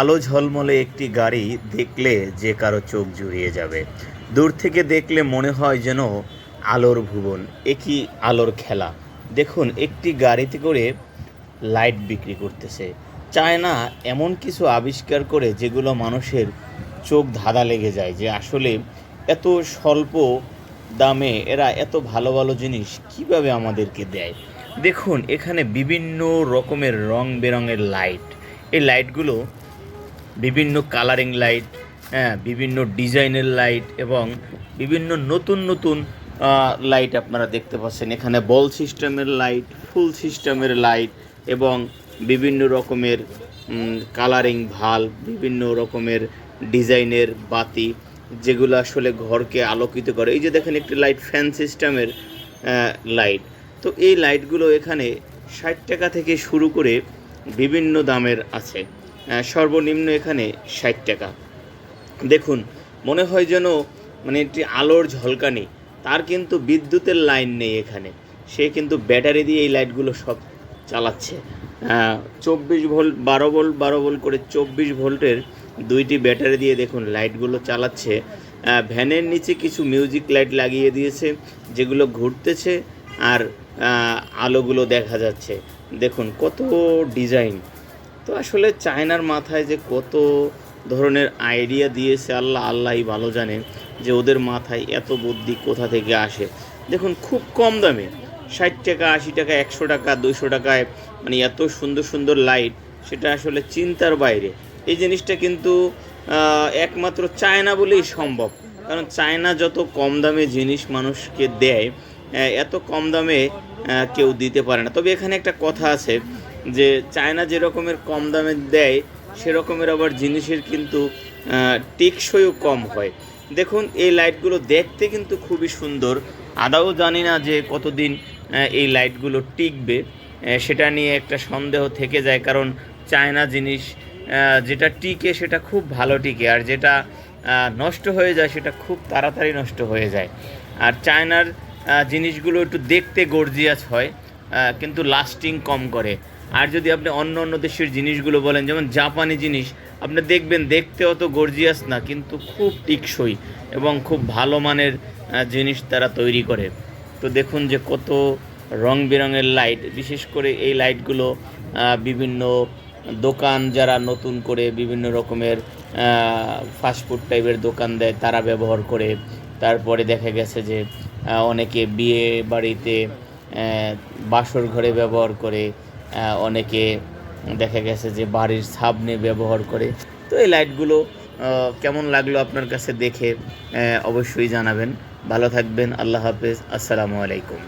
আলো ঝলমলে একটি গাড়ি দেখলে যে কারও চোখ জুড়িয়ে যাবে। দূর থেকে দেখলে মনে হয় যেন আলোর ভুবন, একই আলোর খেলা। দেখুন, একটি গাড়িতে করে লাইট বিক্রি করতেছে। চায় না এমন কিছু আবিষ্কার করে যেগুলো মানুষের চোখ ধাঁধা লেগে যায় যে আসলে এত স্বল্প দামে এরা এত ভালো ভালো জিনিস কীভাবে আমাদেরকে দেয়? দেখুন, এখানে বিভিন্ন রকমের রং বেরঙের লাইট। এই লাইটগুলো বিভিন্ন কালারিং লাইট হ্যাঁ বিভিন্ন ডিজাইনের লাইট এবং বিভিন্ন নতুন নতুন লাইট আপনারা দেখতে পাচ্ছেন। এখানে বল সিস্টেমের লাইট ফুল সিস্টেমের লাইট এবং বিভিন্ন রকমের কালারিং ভালো বিভিন্ন রকমের ডিজাইনের বাতি, যেগুলো আসলে ঘরকে আলোকিত করে। এই যে দেখেন একটি লাইট ফ্যান সিস্টেমের লাইট তো এই লাইটগুলো এখানে ষাট টাকা থেকে শুরু করে বিভিন্ন দামের আছে। সর্বনিম্ন এখানে ষাট টাকা। দেখুন, মনে হয় যেন মানে একটি আলোর ঝলকানি তার কিন্তু বিদ্যুতের লাইন নেই এখানে। সে কিন্তু ব্যাটারি দিয়ে এই লাইটগুলো সব চালাচ্ছে। চব্বিশ ভোল্ট, বারো ভোল্ট বারো ভোল্ট করে চব্বিশ ভোল্টের দুইটি ব্যাটারি দিয়ে দেখুন লাইটগুলো চালাচ্ছে। ভ্যানের নিচে কিছু মিউজিক লাইট লাগিয়ে দিয়েছে, যেগুলো ঘুরতেছে আর আলোগুলো দেখা যাচ্ছে। দেখুন, কত ডিজাইন। তো আসলে চায়নার মাথায় যে কত ধরনের আইডিয়া দিয়েছে আল্লাহ, আল্লাহই ভালো জানে যে ওদের মাথায় এত বুদ্ধি কোথা থেকে আসে। দেখুন, খুব কম দামে, ষাট টাকা, আশি টাকা, একশো টাকা দুশো টাকায় মানে এত সুন্দর সুন্দর লাইট সেটা আসলে চিন্তার বাইরে। এই জিনিসটা কিন্তু একমাত্র চায়না বলেই সম্ভব। কারণ চায়না যত কম দামে জিনিস মানুষকে দেয় এত কম দামে কেউ দিতে পারে না। তবে এখানে একটা কথা আছে যে চায়না যে রকমের কম দামে দেয় সেরকমের আবার জিনিসের কিন্তু টেকসইও কম হয়। দেখুন, এই লাইটগুলো দেখতে কিন্তু খুবই সুন্দর। আদাও জানি না যে কতদিন এই লাইটগুলো টিকবে। সেটা নিয়ে একটা সন্দেহ থেকে যায়, কারণ চায়না জিনিস যেটা টিকে সেটা খুব ভালো টিকে, আর যেটা নষ্ট হয়ে যায় সেটা খুব তাড়াতাড়ি নষ্ট হয়ে যায়। আর চায়নার জিনিসগুলো একটু দেখতে গর্জিয়াস হয় কিন্তু লাস্টিং কম করে। আর যদি আপনি অন্য অন্য দেশের জিনিসগুলো বলেন, যেমন জাপানি জিনিস, আপনি দেখবেন দেখতে অত গর্জিয়াস না, কিন্তু খুব টিকসই এবং খুব ভালো মানের জিনিস তারা তৈরি করে। তো দেখুন যে কত রং বেরঙের লাইট বিশেষ করে এই লাইটগুলো বিভিন্ন দোকান যারা নতুন করে বিভিন্ন রকমের ফাস্টফুড টাইপের দোকান দেয়, তারা ব্যবহার করে। তারপরে দেখা গেছে যে অনেকে বিয়ে বাড়িতে বাসর ঘরে ব্যবহার করে। অনেকে দেখা গেছে যে বাড়ির সাবনে ব্যবহার করে। তো এই লাইটগুলো কেমন লাগল আপনার কাছে দেখে অবশ্যই জানাবেন। ভালো থাকবেন, আল্লাহ হাফেজ, আসসালামু আলাইকুম।